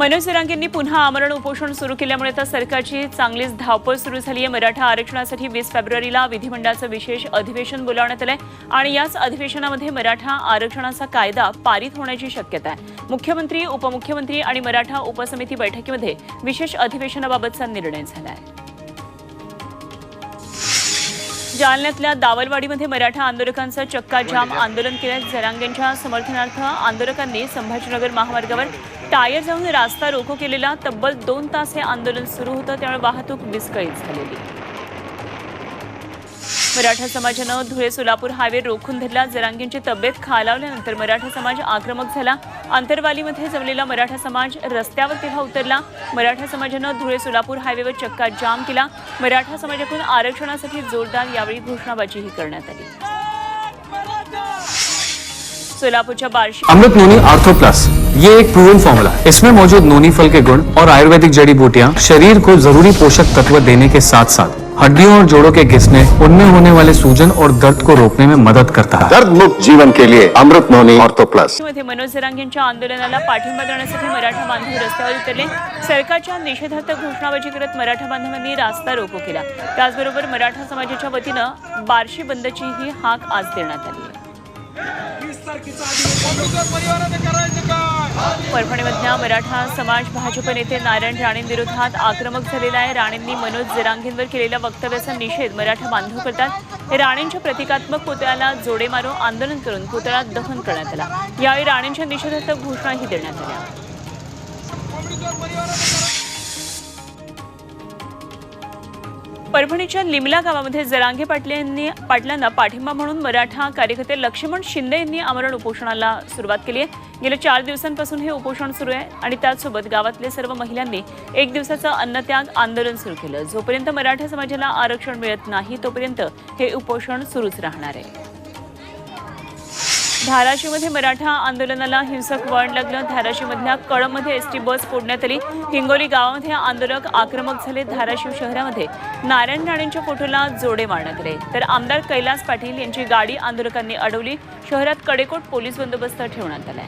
मनोज जरांगेंनी पुन्हा आमरण उपोषण सुरू केल्यामुळे आता सरकारची चांगलीच धावपळ सुरू झाली आहे. मराठा आरक्षणासाठी वीस फेब्रुवारीला विधिमंडळाचं विशेष अधिवेशन बोलावण्यात आलंय आणि याच अधिवेशनामध्ये मराठा आरक्षणाचा कायदा पारित होण्याची शक्यता आहे. मुख्यमंत्री उपमुख्यमंत्री आणि मराठा उपसमिती बैठकीमध्ये विशेष अधिवेशनाबाबतचा निर्णय झाला आहे जालन्यातल्या दावलवाडीमध्ये मराठा आंदोलकांचं चक्का जाम आंदोलन केलं जरांगेंच्या समर्थनार्थ आंदोलकांनी संभाजीनगर महामार्गावर टायर जाऊन रास्ता रोको केलेला तब्बल दोन तास हे आंदोलन सुरू होतं. त्यामुळे वाहतूक विस्कळीत झालेली. मराठा समाजानं धुळे सोलापूर हायवे रोखून धरला. जरांगींची तब्येत खालावल्यानंतर मराठा समाज आक्रमक झाला. आंतरवालीमध्ये जमलेला मराठा समाज रस्त्यावर तेव्हा उतरला. मराठा समाजानं धुळे सोलापूर हायवेवर चक्का जाम केला. मराठा समाजाकडून आरक्षणासाठी जोरदार यावेळी घोषणाबाजीही करण्यात आली. सोलापूरच्या Barshi Amrit noni ortho plus. ये एक प्रूवन फॉर्मूला इसमें मौजूद नोनी फल के गुण और आयुर्वेदिक जड़ी बूटियाँ शरीर को जरूरी पोषक तत्व देने के साथ साथ हड्डियों और जोड़ों के घिसने उनमें होने वाले सूजन और दर्द को रोकने में मदद करता है। दर्द मुक्त जीवन के लिए अमृत नोनी ऑर्थो प्लस। मध्ये मनोज जरांगेंच्या आंदोलनाला पाठिंबा देण्यासाठी मराठा बांधव रस्त्यावर उतरले. सरकारच्या निषेधार्थ घोषणाबाजी करत मराठा बांधवांनी रास्ता रोको केला. त्याचबरोबर मराठा समाजाच्या वतीनं बार्शी बंदचीही हाक आज देण्यात आली आहे. परभणीमधल्या मराठा समाज भाजप नेते नारायण राणेंविरोधात आक्रमक झालेला आहे. राणेंनी मनोज जरांगेंवर केलेल्या वक्तव्याचा निषेध मराठा बांधव करतात. राणेंच्या प्रतिकात्मक पुतळ्याला जोडे मारून आंदोलन करून पुतळा दहन करण्यात आला. यावेळी राणेंच्या निषेधार्थ घोषणाही देण्यात आल्या. परभणीच्या लिमला गावामध्ये जरांगे पाटील यांनी पाटलांना पाठिंबा म्हणून मराठा कार्यकर्ते लक्ष्मण शिंदे यांनी आमरण उपोषणाला सुरुवात केली आहे. गेल्या चार दिवसांपासून हे उपोषण सुरू आहे आणि त्याचसोबत गावातल्या सर्व महिलांनी एक दिवसाचं अन्नत्याग आंदोलन सुरू केलं. जोपर्यंत मराठा समाजाला आरक्षण मिळत नाही तोपर्यंत हे उपोषण सुरूच राहणार आहे. धाराशिवमध्ये मराठा आंदोलनाला हिंसक वळण लागलं. धाराशिवमधल्या कळममध्ये एसटी बस फोडण्यात आली. हिंगोली गावामध्ये आंदोलक आक्रमक झाले. धाराशिव शहरामध्ये नारायण राणेंच्या फोटोला जोडे मारण्यात आले. तर आमदार कैलास पाटील यांची गाडी आंदोलकांनी अडवली. शहरात कडेकोट पोलीस बंदोबस्त ठेवण्यात आलाय.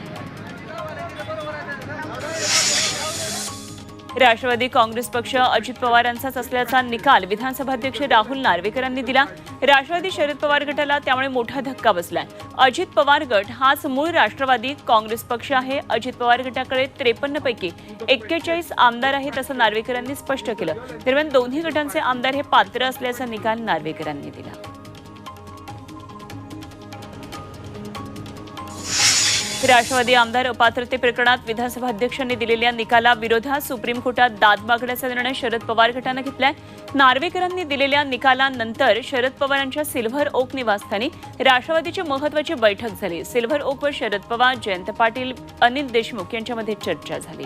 राष्ट्रवादी काँग्रेस पक्ष अजित पवारांचाच असल्याचा निकाल विधानसभाध्यक्ष राहुल नार्वेकरांनी दिला. राष्ट्रवादी शरद पवार गटाला त्यामुळे मोठा धक्का बसलाय. अजित पवार गट हाच मूळ राष्ट्रवादी काँग्रेस पक्ष आहे. अजित पवार गटाकडे त्रेपन्न पैकी एक्केचाळीस आमदार आहेत असं नार्वेकरांनी स्पष्ट केलं. दरम्यान दोन्ही गटांचे आमदार हे पात्र असल्याचा निकाल नार्वेकरांनी दिला. राष्ट्रवादी आमदार अपात्रते प्रकरणात विधानसभा अध्यक्षांनी दिलेल्या निकाला विरोधात सुप्रीम कोर्टात दाद मागण्याचा निर्णय शरद पवार गटानं घेतलाय. नार्वेकरांनी दिलेल्या निकालानंतर शरद पवारांच्या सिल्व्हर ओक निवासस्थानी राष्ट्रवादीची महत्वाची बैठक झाली. सिल्व्हर ओकवर शरद पवार जयंत पाटील अनिल देशमुख यांच्यामध्ये चर्चा झाली.